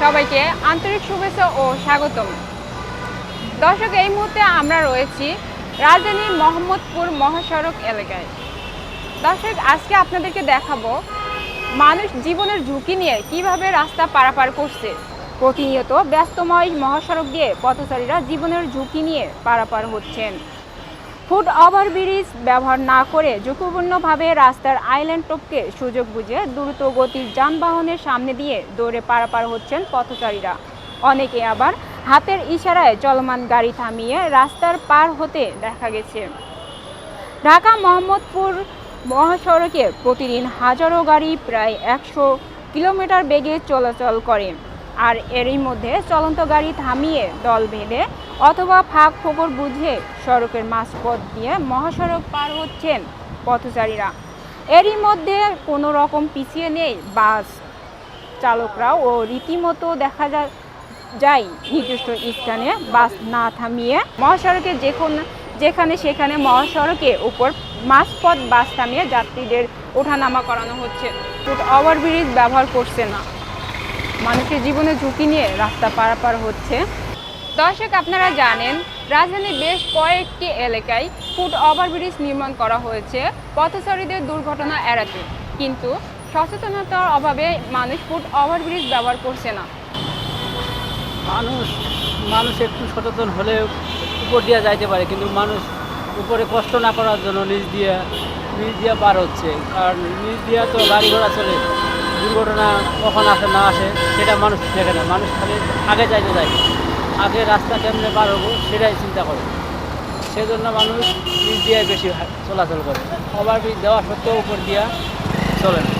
সবাইকে আন্তরিক শুভেচ্ছা ও স্বাগতম। দর্শক, এই মুহূর্তে আমরা রয়েছি রাজধানীর মোহাম্মদপুর মহাসড়ক এলাকায়। দর্শক, আজকে আপনাদেরকে দেখাবো মানুষ জীবনের ঝুঁকি নিয়ে কীভাবে রাস্তা পারাপার করছে। প্রতিনিয়ত ব্যস্তময় মহাসড়ক দিয়ে পথচারীরা জীবনের ঝুঁকি নিয়ে পারাপার হচ্ছেন। ফুট ওভারব্রিজ ব্যবহার না করে ঝুঁকিপূর্ণভাবে রাস্তার আইল্যান্ড টপকে সুযোগ বুঝে দ্রুত গতির যানবাহনের সামনে দিয়ে দৌড়ে পারাপার হচ্ছেন পথচারীরা। অনেকে আবার হাতের ইশারায় চলমান গাড়ি থামিয়ে রাস্তার পার হতে দেখা গেছে। ঢাকা মোহাম্মদপুর মহাসড়কে প্রতিদিন হাজারো গাড়ি প্রায় একশো কিলোমিটার বেগে চলাচল করে। আর এরই মধ্যে চলন্ত গাড়ি থামিয়ে দল বেঁধে অথবা ফাঁক ফোকর বুঝে সড়কের মাঝপথ দিয়ে মহাসড়ক পার হচ্ছেন পথচারীরা। এরই মধ্যে কোনো রকম পিছিয়ে নেই বাস চালকরাও ও রীতিমতো দেখা যায় যায় নির্দিষ্ট স্থানে বাস না থামিয়ে মহাসড়কে যেখানে যেখানে সেখানে মহাসড়কে উপর মাঝপথ বাস থামিয়ে যাত্রীদের ওঠানামা করানো হচ্ছে। ওভারব্রিজ ব্যবহার করছে না। মানুষের জীবনে ঝুঁকি নিয়ে রাস্তা পারাপার হচ্ছে। দর্শক, আপনারা জানেন, রাজধানীর বেশ কয়েকটি এলাকায় ফুট ওভারব্রিজ নির্মাণ করা হয়েছে। পথচারীদের দুর্ঘটনা এড়াতে। কিন্তু সচেতনতার অভাবে মানুষ ফুট ওভারব্রিজ ব্যবহার করছে না। মানুষ মানুষ একটু সচেতন হলে উপর দিয়ে যাইতে পারে, কিন্তু মানুষ উপরে কষ্ট না করার জন্য নিচ দিয়ে নিচ দিয়ে পার হচ্ছে। কারণ নিচ দিয়ে তো গাড়ি ঘোড়া চলে। দুর্ঘটনা কখন আসে, না আসে, সেটা মানুষ দেখে না। মানুষ খালি আগে যাইতে যায় আগে রাস্তা কেমনে পার হব, সেটাই চিন্তা করে। সেজন্য মানুষ ব্রিজ দিয়ে বেশি চলাচল করে। ওভারব্রিজ দেওয়া সত্ত্বেও উপর দিয়া চলে না।